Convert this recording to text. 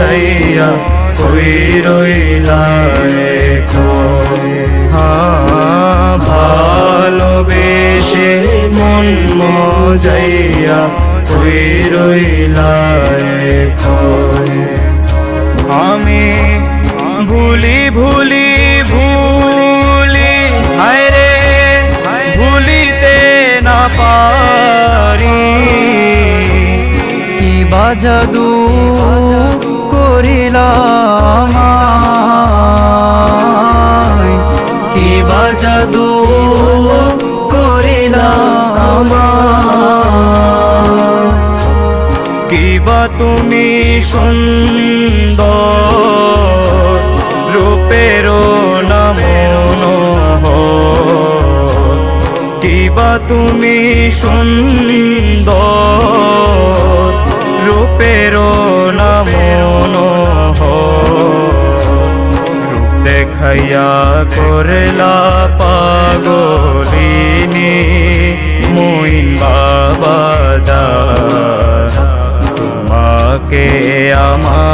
যাইয়া কই রইলা রেখো ভালোবেসে মন মজাইয়া কই রইলা রেখো আমি ভুলি ভুলি ভুলি হায়রে ভুলিতে না পারি। কি বাজাদু জাদু করিলাম আমায়? কিবা তুমি সুন্দর রূপের নামন কিবা তুমি সুন্দর রূপের দেখাইয়া করলা পাগলিনি মুইন বাবা তোমাকে আমার